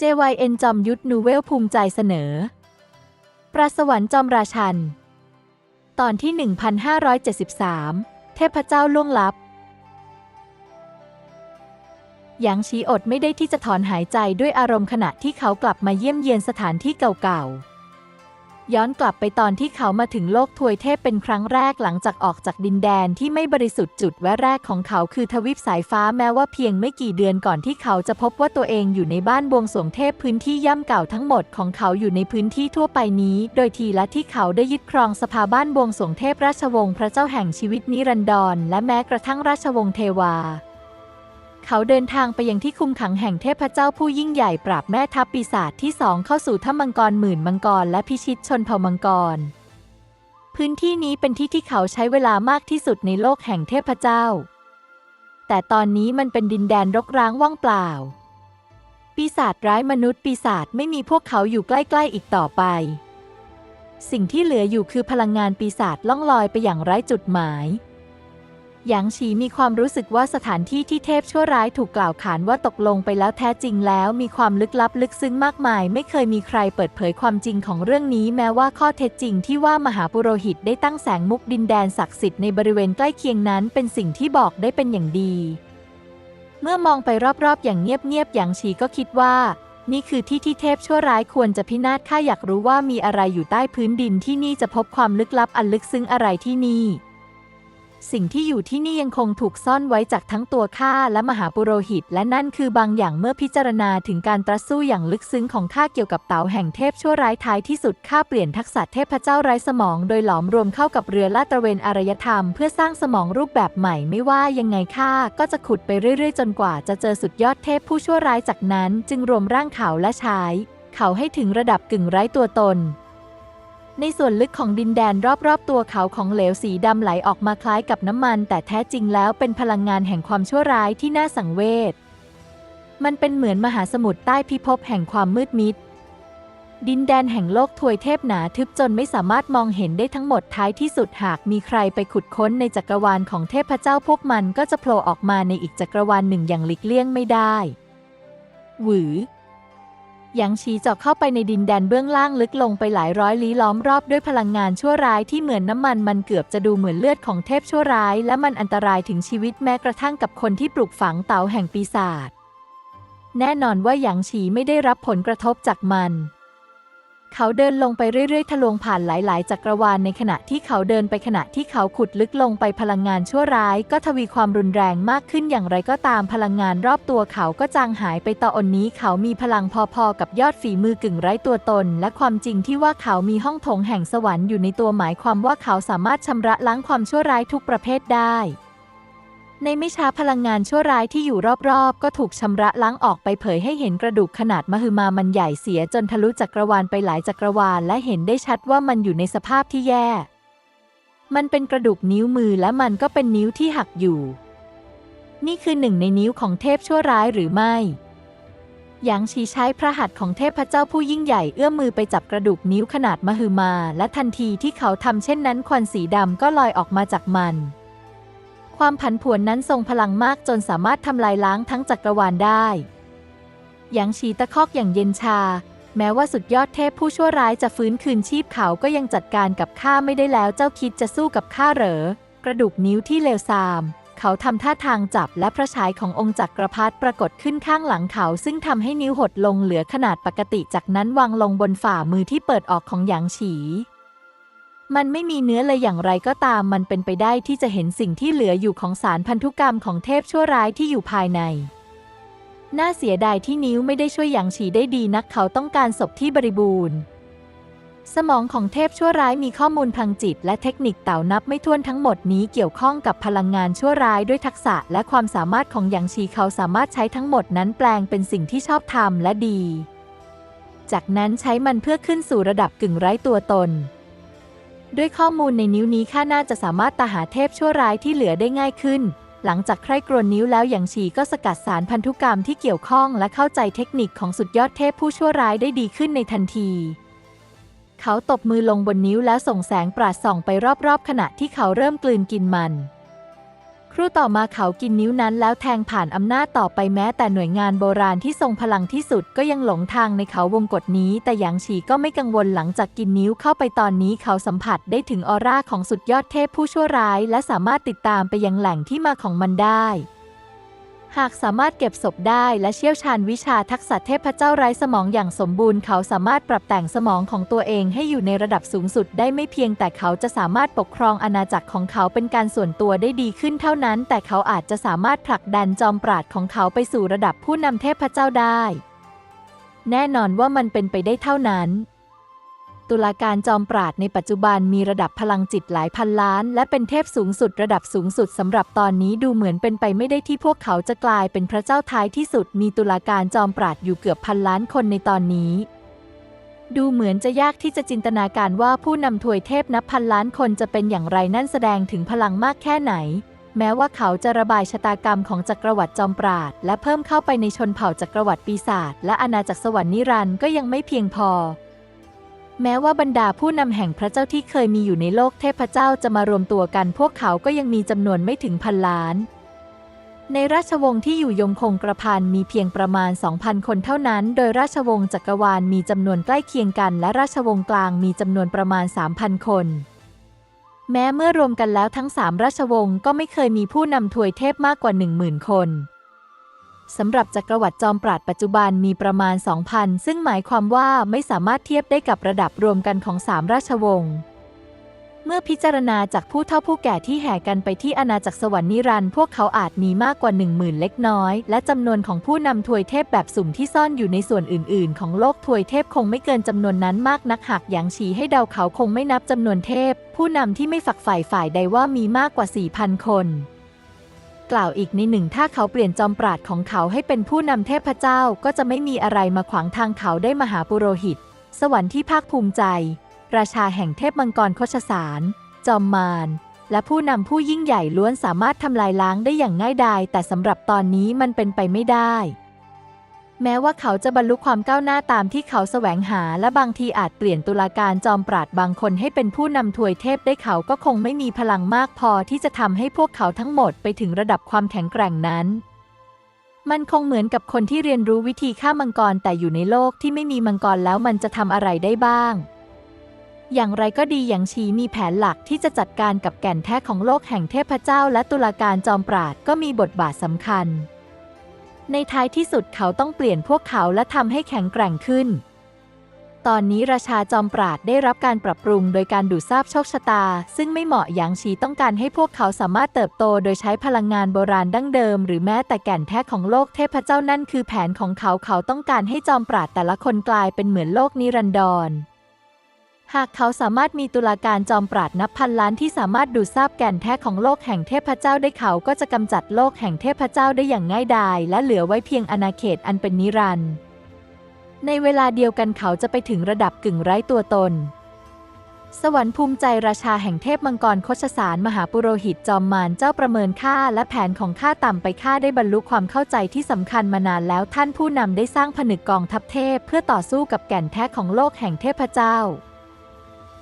JYN จอมยุทธนูเวลภูมิใจเสนอ ประสวรรค์จอมราชัน ตอนที่ 1573 เทพเจ้าล่วงลับ หยางชีอดไม่ได้ที่จะถอนหายใจด้วยอารมณ์ขณะที่เขากลับมาเยี่ยมเยียนสถานที่เก่าๆ ย้อนกลับไปตอนที่เขามาถึงโลกทวยเทพเป็นครั้งแรกหลังจากออกจากดินแดนที่ไม่บริสุทธิ์จุดแวะแรกของเขาคือทวิปสายฟ้าแม้ว่าเพียงไม่กี่เดือนก่อนที่เขาจะพบว่าตัวเองอยู่ในบ้านบวงสรวงเทพพื้นที่ย่ำเก่าทั้งหมดของเขาอยู่ในพื้นที่ทั่วไปนี้ โดยทีละที่เขาได้ยึดครองสภาบ้านบวงสรวงเทพราชวงศ์พระเจ้าแห่งชีวิตนิรันดรและแม้กระทั่งราชวงศ์เทวา เขาเดินทางไปยังที่คุมขังแห่งเทพเจ้าผู้ยิ่งใหญ่ปราบแม่ทัพปีศาจที่สองเข้าสู่ถ้ำมังกรหมื่นมังกรและพิชิตชนเผ่ามังกร พื้นที่นี้เป็นที่ที่เขาใช้เวลามากที่สุดในโลกแห่งเทพเจ้า แต่ตอนนี้มันเป็นดินแดนรกร้างว่างเปล่า ปีศาจร้ายมนุษย์ปีศาจไม่มีพวกเขาอยู่ใกล้ ๆ อีกต่อไป สิ่งที่เหลืออยู่คือพลังงานปีศาจล่องลอยไปอย่างไร้จุดหมาย หยางฉีมีความรู้สึกว่าสถานที่ที่เทพชั่วร้ายถูกกล่าวขานว่าตกลงไปแล้วแท้จริงแล้วมีความลึกลับลึกซึ้งมากมาย ไม่เคยมีใครเปิดเผยความจริงของเรื่องนี้ แม้ว่าข้อเท็จจริงที่ว่ามหาปุโรหิตได้ตั้งแสงมุกดินแดนศักดิ์สิทธิ์ในบริเวณใกล้เคียงนั้น เป็นสิ่งที่บอกได้เป็นอย่างดี เมื่อมองไปรอบๆ อย่างเงียบๆหยางฉีก็คิดว่า นี่คือที่ที่เทพชั่วร้ายควรจะพินาศข้าอยากรู้ว่ามีอะไรอยู่ใต้พื้นดินที่นี่จะพบความลึกลับอันลึกซึ้งอะไรที่นี่ สิ่งที่อยู่ที่นี่ยังคงถูกซ่อนไว้จากทั้งตัวข้าและมหาปุโรหิต และนั่นคือบางอย่างเมื่อพิจารณาถึงการตรัสสู้อย่างลึกซึ้งของข้าเกี่ยวกับเต๋าแห่งเทพชั่วร้ายท้ายที่สุดข้าเปลี่ยนทักษะเทพเจ้าไร้สมอง โดยหลอมรวมเข้ากับเรือลาดตระเวนอารยธรรม เพื่อสร้างสมองรูปแบบใหม่ไม่ว่ายังไงข้าก็จะขุดไปเรื่อยๆ จนกว่าจะเจอสุดยอดเทพผู้ชั่วร้ายจากนั้น จึงรวมร่างเขาและใช้เขาให้ถึงระดับกึ่งไร้ตัวตน ในส่วนลึกของดินแดนรอบๆ ตัวเขาของเหลวสีดำไหลออกมาคล้ายกับน้ำมัน แต่แท้จริงแล้วเป็นพลังงานแห่งความชั่วร้ายที่น่าสังเวช มันเป็นเหมือนมหาสมุทรใต้พิภพแห่งความมืดมิด ดินแดนแห่งโลกทวยเทพหนาทึบจนไม่สามารถมองเห็นได้ทั้งหมดท้ายที่สุดหากมีใครไปขุดค้นในจักรวาลของเทพเจ้าพวกมันก็จะโผล่ออกมาในอีกจักรวาลหนึ่งอย่างหลีกเลี่ยงไม่ได้ หวือ หยางชีเจาะเข้าไปในดินแดนเบื้องล่างลึกลงไปหลายร้อยลี้ล้อมรอบด้วยพลังงานชั่วร้ายที่เหมือนน้ำมันมันเกือบจะดูเหมือนเลือดของเทพชั่วร้าย และมันอันตรายถึงชีวิตแม้กระทั่งกับคนที่ปลูกฝังเต่าแห่งปีศาจแน่นอนว่าหยางฉีไม่ได้รับผลกระทบจากมัน เขาเดินลงไปเรื่อยๆ ทะลวงผ่านหลายๆ จักรวาลในขณะที่เขาเดินไปขณะที่เขาขุดลึกลงไปพลังงานชั่วร้าย ก็ทวีความรุนแรงมากขึ้นอย่างไรก็ตามพลังงานรอบตัวเขาก็จางหายไปต่ออนนี้เขามีพลังพอๆ กับยอดฝีมือกึ่งไร้ตัวตน และความจริงที่ว่าเขามีห้องโถงแห่งสวรรค์อยู่ในตัวหมายความว่าเขาสามารถชำระล้างความชั่วร้ายทุกประเภทได้ ในไม่ช้าพลังงานชั่วร้ายที่อยู่รอบๆ ก็ถูกชำระล้างออกไปเผยให้เห็นกระดูกขนาดมหึมามันใหญ่เสียจนทะลุจักรวาลไปหลายจักรวาลและเห็นได้ชัดว่ามันอยู่ในสภาพที่แย่ มันเป็นกระดูกนิ้วมือและมันก็เป็นนิ้วที่หักอยู่ นี่คือหนึ่งในนิ้วของเทพชั่วร้ายหรือไม่หยางชีใช้พระหัตถ์ของเทพเจ้าผู้ยิ่งใหญ่เอื้อมมือไปจับกระดูกนิ้วขนาดมหึมา และทันทีที่เขาทำเช่นนั้นควันสีดำก็ลอยออกมาจากมัน ความผันผวนนั้นทรงพลังมากจนสามารถทำลายล้างทั้งจักรวาลได้หยางชีตะคอกอย่างเย็นชา แม้ว่าสุดยอดเทพผู้ชั่วร้ายจะฟื้นคืนชีพเขาก็ยังจัดการกับข้าไม่ได้แล้วเจ้าคิดจะสู้กับข้าเหรอ กระดูกนิ้วที่เลวทราม เขาทำท่าทางจับและพระฉายขององค์จักรพรรดิปรากฏขึ้นข้างหลังเขา ซึ่งทำให้นิ้วหดลงเหลือขนาดปกติจากนั้นวางลงบนฝ่ามือที่เปิดออกของหยางฉี มันไม่มีเนื้อเลยอย่างไรก็ตามมันเป็นไปได้ที่จะเห็นสิ่งที่เหลืออยู่ของสารพันธุกรรมของเทพชั่วร้ายที่อยู่ภายใน น่าเสียดายที่นิ้วไม่ได้ช่วยหยางฉีได้ดีนักเขาต้องการศพที่บริบูรณ์ สมองของเทพชั่วร้ายมีข้อมูลพลังจิต และเทคนิคเต่านับไม่ถ้วนทั้งหมดนี้เกี่ยวข้องกับพลังงานชั่วร้ายด้วยทักษะและความสามารถของหยางฉีเขาสามารถใช้ทั้งหมดนั้นแปลงเป็นสิ่งที่ชอบทำและดี จากนั้นใช้มันเพื่อขึ้นสู่ระดับกึ่งไร้ตัวตน ด้วยข้อมูลในนิ้วนี้ข้าน่าจะสามารถตาหาเทพชั่วร้ายที่เหลือได้ง่ายขึ้น หลังจากใคร่กรวนนิ้วแล้วอย่างฉีก็สกัดสารพันธุกรรมที่เกี่ยวข้องและเข้าใจเทคนิคของสุดยอดเทพผู้ชั่วร้ายได้ดีขึ้นในทันที เขาตบมือลงบนนิ้วแล้วส่งแสงปราดส่องไปรอบๆ ขณะที่เขาเริ่มกลืนกินมัน รู่ต่อมาเขากินนิ้วนั้นแล้วแทงผ่านอำนาจต่อไปแม้ แต่หน่วยงานโบราณที่ทรงพลังที่สุดก็ยังหลงทางในเขาวงกฏนี้ แต่หยางฉีก็ไม่กังวลหลังจากกินนิ้วเข้าไปตอนนี้เขาสัมผัสได้ถึงออร่าของสุดยอดเทพผู้ชั่วร้าย และสามารถติดตามไปยังแหล่งที่มาของมันได้ หากสามารถเก็บศพได้และเชี่ยวชาญวิชาทักษะเทพเจ้าไร้สมองอย่างสมบูรณ์เขาสามารถปรับแต่งสมองของตัวเองให้อยู่ในระดับสูงสุดได้ไม่เพียง แต่เขาจะสามารถปกครองอาณาจักรของเขาเป็นการส่วนตัวได้ดีขึ้นเท่านั้น แต่เขาอาจจะสามารถผลักดันจอมปราดของเขาไปสู่ระดับผู้นำเทพเจ้าได้ แน่นอนว่ามันเป็นไปได้เท่านั้น ตุลาการจอมปราดในปัจจุบันมีระดับพลังจิตหลายพันล้าน และเป็นเทพสูงสุดระดับสูงสุดสำหรับตอนนี้ดูเหมือนเป็นไปไม่ได้ที่พวกเขาจะกลายเป็นพระเจ้าท้ายที่สุด มีตุลาการจอมปราดอยู่เกือบพันล้านคนในตอนนี้ ดูเหมือนจะยากที่จะจินตนาการว่าผู้นำถวยเทพนับพันล้านคนจะเป็นอย่างไรนั่นแสดงถึงพลังมากแค่ไหน แม้ว่าเขาจะระบายชะตากรรมของจักรวรรดิจอมปราด และเพิ่มเข้าไปในชนเผ่าจักรวรรดิปีศาจและอาณาจักรสวรรค์นิรันด์ก็ยังไม่เพียงพอ แม้ว่าบรรดาผู้นำแห่งพระเจ้าที่เคยมีอยู่ในโลกเทพเจ้าจะมารวมตัวกัน พวกเขาก็ยังมีจำนวนไม่ถึงพันล้าน ในราชวงศ์ที่อยู่ยงคงกระพันมีเพียงประมาณ 2,000 คนเท่านั้น โดยราชวงศ์จักรวาลมีจำนวนใกล้เคียงกัน และราชวงศ์กลางมีจำนวนประมาณ 3,000 คน แม้เมื่อรวมกันแล้วทั้งสามราชวงศ์ก็ไม่เคยมีผู้นำถวยเทพมากกว่า 10,000 คน สำหรับจักรวรรดิจอมปราดปัจจุบันมีประมาณ 2,000 ซึ่งหมายความว่าไม่สามารถเทียบได้กับระดับรวมกันของสามราชวงศ์เมื่อพิจารณาจากผู้เฒ่าผู้แก่ที่แห่กันไปที่อาณาจักรสวรรค์นิรันดร์พวกเขาอาจมีมากกว่า 1 0,000 เล็กน้อย และจำนวนของผู้นำถวยเทพแบบสุ่มที่ซ่อนอยู่ในส่วนอื่น ๆ ของโลกถวยเทพคงไม่เกินจำนวนนั้นมากนักหากหยางฉีให้เดาเขาคงไม่นับจำนวนเทพ ผู้นำที่ไม่ฝักใฝ่ฝ่ายใดว่ามีมากกว่า4,000คน กล่าวอีกในหนึ่งถ้าเขาเปลี่ยนจอมปราดของเขาให้เป็นผู้นำเทพเจ้าก็จะไม่มีอะไรมาขวางทางเขาได้มหาปุโรหิต สวรรค์ที่ภาคภูมิใจ ราชาแห่งเทพมังกรโคชสาร จอมมารและผู้นำผู้ยิ่งใหญ่ล้วนสามารถทำลายล้างได้อย่างง่ายดายแต่สำหรับตอนนี้มันเป็นไปไม่ได้ แม้ว่าเขาจะบรรลุความก้าวหน้าตามที่เขาแสวงหา และบางทีอาจเปลี่ยนตุลาการจอมปราดบางคนให้เป็นผู้นำถวยเทพได้เขาก็คงไม่มีพลังมากพอที่จะทำให้พวกเขาทั้งหมดไปถึงระดับความแข็งแกร่งนั้น มันคงเหมือนกับคนที่เรียนรู้วิธีฆ่ามังกรแต่อยู่ในโลกที่ไม่มีมังกรแล้วมันจะทำอะไรได้บ้าง อย่างไรก็ดีอย่างชีมีแผนหลักที่จะจัดการกับแก่นแท้ของโลกแห่งเทพเจ้า และตุลาการจอมปราดก็มีบทบาทสำคัญ ในท้ายที่สุดเขาต้องเปลี่ยนพวกเขาและทำให้แข็งแกร่งขึ้น ตอนนี้ราชาจอมปราดได้รับการปรับปรุงโดยการดูดซาบโชคชะตา ซึ่งไม่เหมาะอย่างชีต้องการให้พวกเขาสามารถเติบโตโดยใช้พลังงานโบราณดั้งเดิม หรือแม้แต่แก่นแท้ของโลกเทพเจ้านั่นคือแผนของเขาเขาต้องการให้จอมปราดแต่ละคนกลายเป็นเหมือนโลกนิรันดร หากเขาสามารถมีตุลาการจอมปราดนับพันล้านที่สามารถดูดซาบแก่นแท้ของโลกแห่งเทพเจ้าได้เขาก็จะกำจัดโลกแห่งเทพเจ้าได้อย่างง่ายดาย และเหลือไว้เพียงอาณาเขตอันเป็นนิรันดร์ในเวลาเดียวกันเขาจะไปถึงระดับกึ่งไร้ตัวตน สวรรค์ภูมิใจราชาแห่งเทพมังกรโคชสารมหาปุโรหิตจอมมารเจ้าประเมินค่าและแผนของข้าต่ำไปข้าได้บรรลุความเข้าใจที่สำคัญมานานแล้วท่านผู้นำได้สร้างผนึกกองทัพเทพ เพื่อต่อสู้กับแก่นแท้ของโลกแห่งเทพเจ้า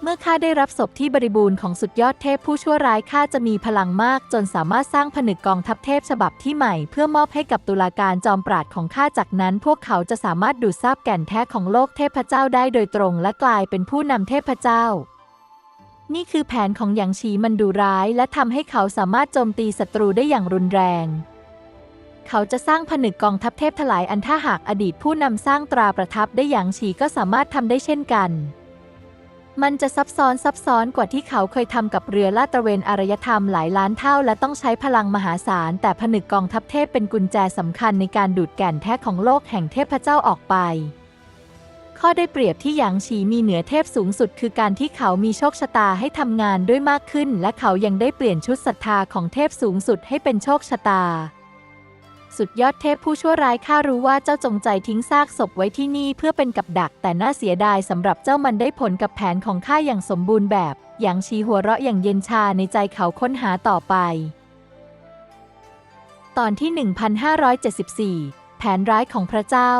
เมื่อข้าได้รับศพที่บริบูรณ์ของสุดยอดเทพผู้ชั่วร้ายข้าจะมีพลังมาก จนสามารถสร้างผนึกกองทัพเทพฉบับที่ใหม่ เพื่อมอบให้กับตุลาการจอมปราดของข้าจากนั้น พวกเขาจะสามารถดูดซาบแก่นแท้ของโลกเทพเจ้าได้โดยตรง และกลายเป็นผู้นำเทพเจ้า นี่คือแผนของหยางชีมันดูร้าย และทำให้เขาสามารถโจมตีศัตรูได้อย่างรุนแรงเขาจะสร้างผนึกกองทัพเทพถลายอันถ้าหากอดีตผู้นำสร้างตราประทับได้อย่างชีก็สามารถทำได้เช่นกัน มันจะซับซ้อนซับซ้อนกว่าที่เขาเคยทำกับเรือลาดตระเวนอารยธรรมหลายล้านเท่า และต้องใช้พลังมหาศาล แต่ผนึกกองทัพเทพเป็นกุญแจสำคัญในการดูดแก่นแท้ของโลกแห่งเทพเจ้าออกไป ข้อได้เปรียบที่หยางฉีมีเหนือเทพสูงสุด คือการที่เขามีโชคชะตาให้ทำงานด้วยมากขึ้น และเขายังได้เปลี่ยนชุดศรัทธาของเทพสูงสุดให้เป็นโชคชะตา สุดยอดเทพผู้ชั่วร้ายข้ารู้ว่าเจ้าจงใจทิ้งซากศพไว้ที่นี่เพื่อเป็นกับดัก แต่น่าเสียดายสำหรับเจ้ามันได้ผลกับแผนของข้าอย่างสมบูรณ์แบบอย่างชีหัวเราะอย่างเย็นชาในใจเขาค้นหาต่อไป ตอนที่ 1574 แผนร้ายของพระเจ้า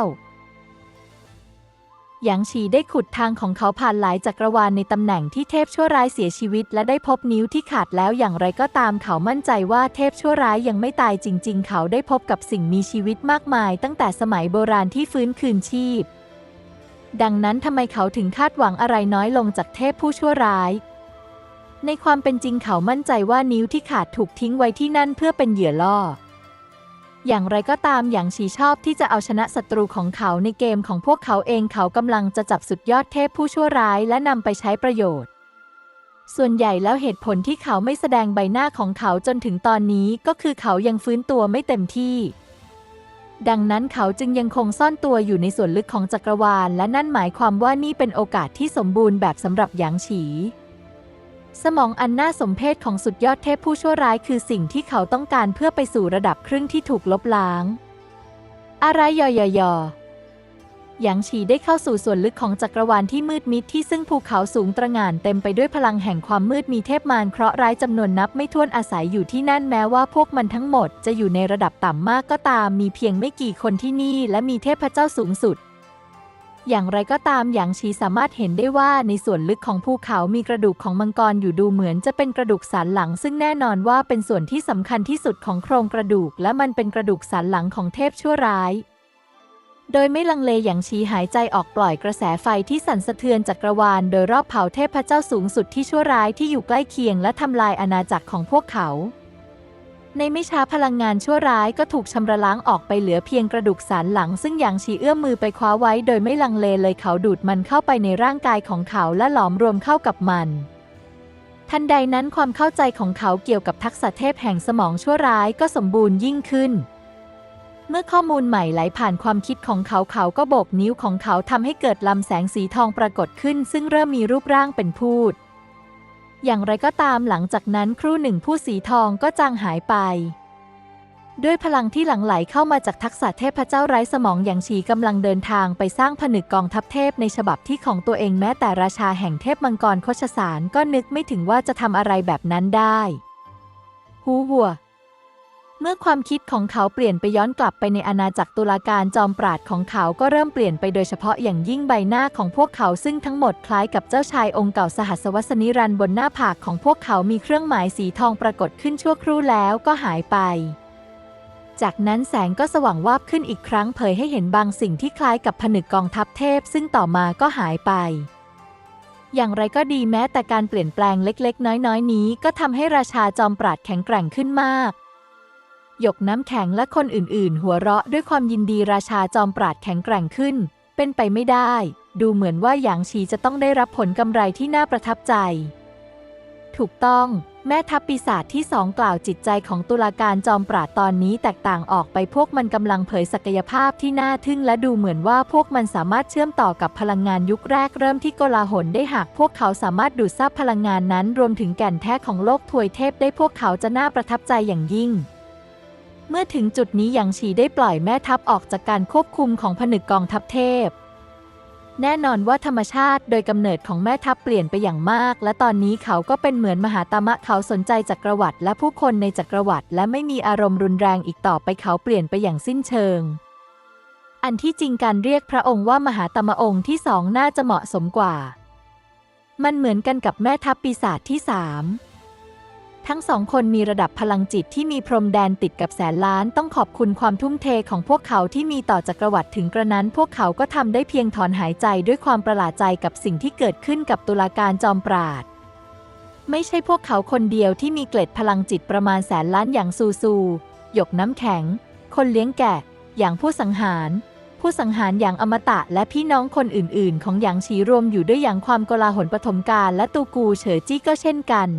หยางฉีได้ขุดทางของเขาผ่านหลายจักรวาลในตำแหน่งที่เทพชั่วร้ายเสียชีวิต และได้พบนิ้วที่ขาดแล้วอย่างไรก็ตามเขามั่นใจว่าเทพชั่วร้ายยังไม่ตายจริง ๆ เขาได้พบกับสิ่งมีชีวิตมากมาย ตั้งแต่สมัยโบราณที่ฟื้นคืนชีพ ดังนั้นทำไมเขาถึงคาดหวังอะไรน้อยลงจากเทพผู้ชั่วร้าย ในความเป็นจริงเขามั่นใจว่านิ้วที่ขาดถูกทิ้งไว้ที่นั่นเพื่อเป็นเหยื่อล่อ อย่างไรก็ตามอย่างชีชอบที่จะเอาชนะศัตรูของเขาในเกมของพวกเขาเองเขากำลังจะจับสุดยอดเทพผู้ชั่วร้ายและนำไปใช้ประโยชน์ ส่วนใหญ่แล้วเหตุผลที่เขาไม่แสดงใบหน้าของเขาจนถึงตอนนี้ก็คือเขายังฟื้นตัวไม่เต็มที่ ดังนั้นเขาจึงยังคงซ่อนตัวอยู่ในส่วนลึกของจักรวาล และนั่นหมายความว่านี่เป็นโอกาสที่สมบูรณ์แบบสำหรับหยางฉี สมองอันน่าสมเพชของสุดยอดเทพผู้ชั่วร้ายคือสิ่งที่เขาต้องการเพื่อไปสู่ระดับครึ่งที่ถูกลบล้าง อะไรยอยอยอหยางฉีได้เข้าสู่ส่วนลึกของจักรวาลที่มืดมิดที่ซึ่งภูเขาสูงตระหง่านเต็มไปด้วยพลังแห่งความมืดมีเทพมารเคราะห์ร้ายจำนวนนับไม่ถ้วนอาศัยอยู่ที่นั่นแม้ว่าพวกมันทั้งหมดจะอยู่ในระดับต่ำมากก็ตามมีเพียงไม่กี่คนที่นี่และมีเทพเจ้าสูงสุด อย่างไรก็ตามหยางชีสามารถเห็นได้ว่าในส่วนลึกของภูเขามีกระดูกของมังกรอยู่ดูเหมือนจะเป็นกระดูกสันหลัง ซึ่งแน่นอนว่าเป็นส่วนที่สำคัญที่สุดของโครงกระดูก และมันเป็นกระดูกสันหลังของเทพชั่วร้าย โดยไม่ลังเลอย่างชีหายใจออกปล่อยกระแสไฟที่สั่นสะเทือนจักรวาล โดยรอบเผาเทพเจ้าสูงสุดที่ชั่วร้ายที่อยู่ใกล้เคียงและทำลายอาณาจักรของพวกเขา ในไม่ช้าพลังงานชั่วร้ายก็ถูกชำระล้างออกไปเหลือเพียงกระดูกสันหลัง ซึ่งหยางชีเอื้อมมือไปคว้าไว้โดยไม่ลังเลเลยเขาดูดมันเข้าไปในร่างกายของเขาและหลอมรวมเข้ากับมันทันใดนั้นความเข้าใจของเขาเกี่ยวกับทักษะเทพแห่งสมองชั่วร้ายก็สมบูรณ์ยิ่งขึ้น เมื่อข้อมูลใหม่ไหลผ่านความคิดของเขาเขาก็โบกนิ้วของเขาทำให้เกิดลำแสงสีทองปรากฏขึ้น ซึ่งเริ่มมีรูปร่างเป็นพูด อย่างไรก็ตามหลังจากนั้นครู่หนึ่งผู้สีทองก็จางหายไป ด้วยพลังที่หลั่งไหลเข้ามาจากทักษะเทพเจ้าไร้สมองอย่างฉีกำลังเดินทางไปสร้างผนึกกองทัพเทพในฉบับที่ของตัวเองแม้แต่ราชาแห่งเทพมังกรโคชสารก็นึกไม่ถึงว่าจะทำอะไรแบบนั้นได้ หูหัว เมื่อความคิดของเขาเปลี่ยนไปย้อนกลับไปในอาณาจักรตุลาการจอมปราดของเขาก็เริ่มเปลี่ยนไปโดยเฉพาะอย่างยิ่งใบหน้าของพวกเขาซึ่งทั้งหมดคล้ายกับเจ้าชายองค์เก่าสหัสวสนิรันบนหน้าผากของพวกเขามีเครื่องหมายสีทองปรากฏขึ้นชั่วครู่แล้วก็หายไป จากนั้นแสงก็สว่างวาบขึ้นอีกครั้งเผยให้เห็นบางสิ่งที่คล้ายกับผนึกกองทัพเทพ ซึ่งต่อมาก็หายไปอย่างไรก็ดีแม้แต่การเปลี่ยนแปลงเล็ก ๆ น้อย ๆ นี้ ก็ทำให้ราชาจอมปราดแข็งแกร่งขึ้นมาก หยกน้ำแข็งและคนอื่นๆ หัวเราะด้วยความยินดีราชาจอมปราดแข็งแกร่งขึ้น เป็นไปไม่ได้ ดูเหมือนว่าหยางชีจะต้องได้รับผลกำไรที่น่าประทับใจ ถูกต้องแม่ทัพปีศาจที่สองกล่าวจิตใจของตุลาการจอมปราดตอนนี้แตกต่างออกไปพวกมันกำลังเผยศักยภาพที่น่าทึ่งและดูเหมือนว่าพวกมันสามารถเชื่อมต่อกับพลังงานยุคแรกเริ่มที่โกลาหลได้หากพวกเขาสามารถดูดซับพลังงานนั้น รวมถึงแก่นแท้ของโลกถวยเทพได้พวกเขาจะน่าประทับใจอย่างยิ่ง เมื่อถึงจุดนี้หยางฉีได้ปล่อยแม่ทัพออกจากการควบคุมของผนึกกองทัพเทพ แน่นอนว่าธรรมชาติโดยกำเนิดของแม่ทัพเปลี่ยนไปอย่างมาก และตอนนี้เขาก็เป็นเหมือนมหาตมะเขาสนใจจักรวรรดิและผู้คนในจักรวรรดิและไม่มีอารมณ์รุนแรงอีกต่อไปเขาเปลี่ยนไปอย่างสิ้นเชิง อันที่จริงการเรียกพระองค์ว่ามหาตมะองค์ที่สองน่าจะเหมาะสมกว่า มันเหมือนกันกับแม่ทัพปีศาจที่สาม ทั้งสองคนมีระดับพลังจิตที่มีพรมแดนติดกับแสนล้าน ต้องขอบคุณความทุ่มเทของพวกเขาที่มีต่อจักรวรรดิถึงกระนั้น พวกเขาก็ทำได้เพียงถอนหายใจด้วยความประหลาดใจกับสิ่งที่เกิดขึ้นกับตุลาการจอมปราด ไม่ใช่พวกเขาคนเดียวที่มีเกล็ดพลังจิตประมาณแสนล้านอย่างซูซูหยกน้ำแข็ง คนเลี้ยงแกะ อย่างผู้สังหาร ผู้สังหารอย่างอมตะและพี่น้องคนอื่น ๆ ของหยางฉีรวมอยู่ด้วยอย่างความโกลาหลปฐมกาลและตูกูเฉอจี้ก็เช่นกัน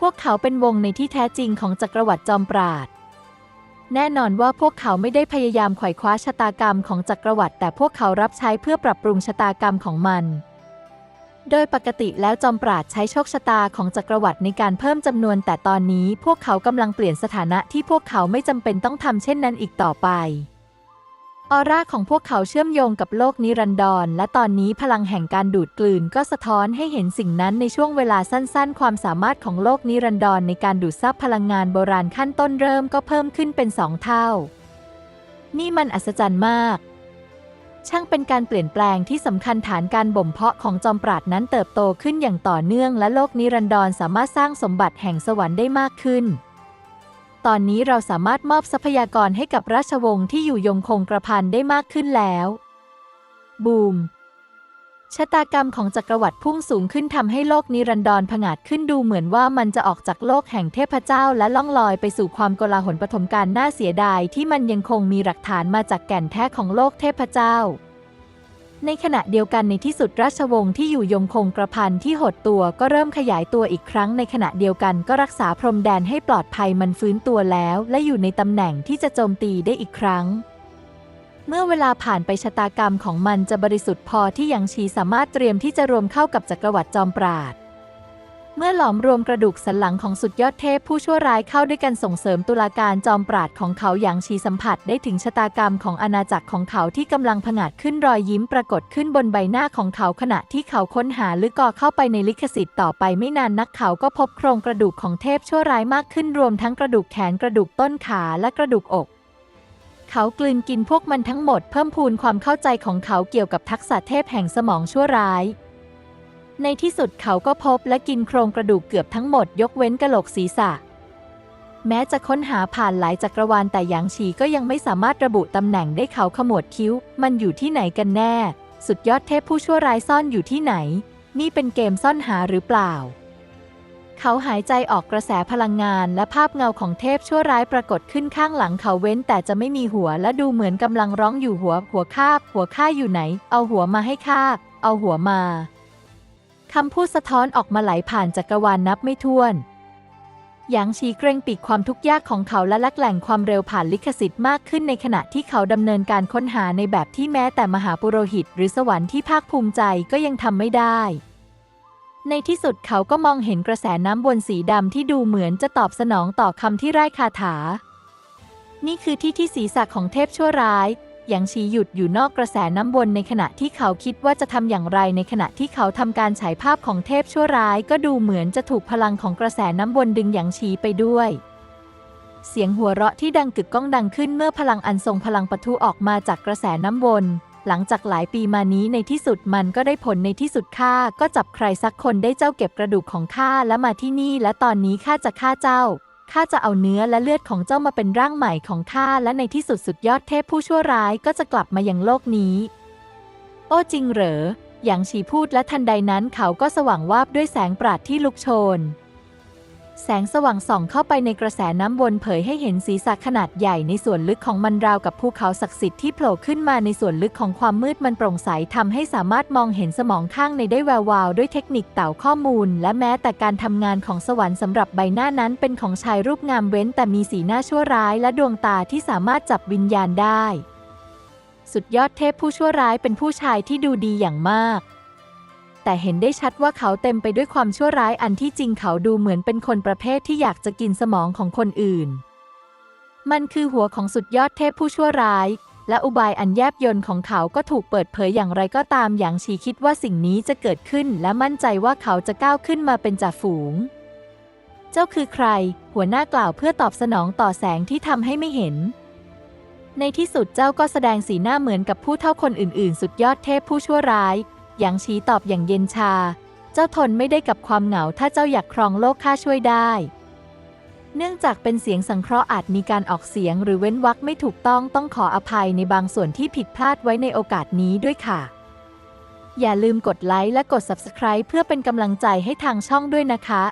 พวกเขาเป็นวงในที่แท้จริงของจักรวรรดิจอมปราด แน่นอนว่าพวกเขาไม่ได้พยายามไขว่คว้าชะตากรรมของจักรวรรดิแต่พวกเขารับใช้เพื่อปรับปรุงชะตากรรมของมัน โดยปกติแล้วจอมปราดใช้โชคชะตาของจักรวรรดิในการเพิ่มจำนวน แต่ตอนนี้พวกเขากำลังเปลี่ยนสถานะที่พวกเขาไม่จำเป็นต้องทำเช่นนั้นอีกต่อไป ออร่าของพวกเขาเชื่อมโยงกับโลกนิรันดร และตอนนี้พลังแห่งการดูดกลืนก็สะท้อนให้เห็นสิ่งนั้นในช่วงเวลาสั้นๆ ความสามารถของโลกนิรันดรในการดูดซับพลังงานโบราณขั้นต้นเริ่มก็เพิ่มขึ้นเป็นสองเท่า นี่มันอัศจรรย์มาก ช่างเป็นการเปลี่ยนแปลงที่สำคัญฐานการบ่มเพาะของจอมปราดนั้นเติบโตขึ้นอย่างต่อเนื่อง และโลกนิรันดรสามารถสร้างสมบัติแห่งสวรรค์ได้มากขึ้น ตอนนี้เราสามารถมอบทรัพยากรให้กับราชวงศ์ที่อยู่ยงคงกระพันได้มากขึ้นแล้ว บูม ชะตากรรมของจักรวรรดิพุ่งสูงขึ้นทำให้โลกนิรันดรผงาดขึ้นดูเหมือนว่ามันจะออกจากโลกแห่งเทพเจ้าและล่องลอยไปสู่ความโกลาหลปฐมการน่าเสียดายที่มันยังคงมีหลักฐานมาจากแก่นแท้ของโลกเทพเจ้า ในขณะเดียวกันในที่สุดราชวงศ์ที่อยู่ยงคงกระพันที่หดตัวก็เริ่มขยายตัวอีกครั้งในขณะเดียวกันก็รักษาพรมแดนให้ปลอดภัยมันฟื้นตัวแล้ว และอยู่ในตำแหน่งที่จะโจมตีได้อีกครั้ง เมื่อเวลาผ่านไปชะตากรรมของมันจะบริสุทธิ์พอที่ยังชีสามารถเตรียมที่จะรวมเข้ากับจักรวรรดิจอมปราด เมื่อหลอมรวมกระดูกสันหลังของสุดยอดเทพผู้ชั่วร้ายเข้าด้วยกันส่งเสริมตุลาการจอมปราดของเขาอย่างชีสัมผัสได้ถึงชะตากรรมของอาณาจักรของเขาที่กำลังผงาดขึ้นรอยยิ้มปรากฏขึ้นบนใบหน้าของเขาขณะที่เขาค้นหาลึกกอเข้าไปในลิขสิทธิ์ต่อไปไม่นานนักเขาก็พบโครงกระดูกของเทพชั่วร้ายมากขึ้นรวมทั้งกระดูกแขนกระดูกต้นขาและกระดูกอกเขากลืนกินพวกมันทั้งหมดเพิ่มพูนความเข้าใจของเขาเกี่ยวกับทักษะเทพแห่งสมองชั่วร้าย ในที่สุดเขาก็พบและกินโครงกระดูกเกือบทั้งหมดยกเว้นกะโหลกศีรษะ แม้จะค้นหาผ่านหลายจักรวาลแต่หยางฉีก็ยังไม่สามารถระบุตำแหน่งได้เขาขมวดคิ้ว มันอยู่ที่ไหนกันแน่ สุดยอดเทพผู้ชั่วร้ายซ่อนอยู่ที่ไหน นี่เป็นเกมซ่อนหาหรือเปล่า เขาหายใจออกกระแสพลังงานและภาพเงาของเทพชั่วร้ายปรากฏขึ้นข้างหลังเขาเว้นแต่จะไม่มีหัวและดูเหมือนกำลังร้องอยู่หัวหัวคาบหัวข้าอยู่ไหน เอาหัวมาให้ข้าบเอาหัวมา คำพูดสะท้อนออกมาไหลผ่านจักรวาลนับไม่ถ้วนหยางชีเกรงปีกความทุกข์ยากของเขาและลักแหล่งความเร็วผ่านลิขสิทธิ์มากขึ้นในขณะที่เขาดำเนินการค้นหาในแบบที่แม้แต่มหาปุโรหิต หรือสวรรค์ที่ภาคภูมิใจก็ยังทำไม่ได้ ในที่สุดเขาก็มองเห็นกระแสน้ำวนสีดำที่ดูเหมือนจะตอบสนองต่อคำที่ไร้คาถา นี่คือที่ที่ศีรษะของเทพชั่วร้าย หยางชีหยุดอยู่นอกกระแสน้ำวนในขณะที่เขาคิดว่าจะทำอย่างไรในขณะที่เขาทำการฉายภาพของเทพชั่วร้าย ก็ดูเหมือนจะถูกพลังของกระแสน้ำวนดึงหยางชีไปด้วย เสียงหัวเราะที่ดังกึกก้องดังขึ้นเมื่อพลังอันทรงพลังปะทุออกมาจากกระแสน้ำวนหลังจากหลายปีมานี้ในที่สุดมันก็ได้ผลในที่สุดข้าก็จับใครสักคนได้เจ้าเก็บกระดูกของข้าและมาที่นี่และตอนนี้ข้าจะฆ่าเจ้า ข้าจะเอาเนื้อและเลือดของเจ้ามาเป็นร่างใหม่ของข้าและในที่สุดสุดยอดเทพผู้ชั่วร้ายก็จะกลับมายังโลกนี้ โอ้จริงเหรอ อย่างฉีพูดและทันใดนั้นเขาก็สว่างวาบด้วยแสงปราดที่ลุกโชน แสงสว่างส่องเข้าไปในกระแสน้ำวนเผยให้เห็นศีรษะขนาดใหญ่ในส่วนลึกของมันราวกับภูเขาศักดิ์สิทธิ์ที่โผล่ขึ้นมาในส่วนลึกของความมืดมันโปร่งใสทำให้สามารถมองเห็นสมองข้างในได้แวววาวด้วยเทคนิคเต่าข้อมูล และแม้แต่การทำงานของสวรรค์สำหรับใบหน้านั้นเป็นของชายรูปงามเว้น แต่มีสีหน้าชั่วร้าย และดวงตาที่สามารถจับวิญญาณได้ สุดยอดเทพผู้ชั่วร้ายเป็นผู้ชายที่ดูดีอย่างมาก แต่เห็นได้ชัดว่าเขาเต็มไปด้วยความชั่วร้ายอันที่จริงเขาดูเหมือนเป็นคนประเภทที่อยากจะกินสมองของคนอื่น มันคือหัวของสุดยอดเทพผู้ชั่วร้าย และอุบายอันแยบยลของเขาก็ถูกเปิดเผยอย่างไรก็ตามอย่างชีคิดว่าสิ่งนี้จะเกิดขึ้นและมั่นใจว่าเขาจะก้าวขึ้นมาเป็นจ่าฝูง เจ้าคือใคร หัวหน้ากล่าวเพื่อตอบสนองต่อแสงที่ทำให้ไม่เห็นในที่สุดเจ้าก็แสดงสีหน้าเหมือนกับผู้เท่าคนอื่น ๆ สุดยอดเทพผู้ชั่วร้าย หยางชีตอบอย่างเย็นชา เจ้าทนไม่ได้กับความเหงาถ้าเจ้าอยากครองโลกข้าช่วยได้ เนื่องจากเป็นเสียงสังเคราะห์อาจมีการออกเสียงหรือเว้นวรรคไม่ถูกต้องต้องขออภัยในบางส่วนที่ผิดพลาดไว้ในโอกาสนี้ด้วยค่ะ อย่าลืมกดไลค์และกด Subscribe เพื่อเป็นกำลังใจให้ทางช่องด้วยนะคะ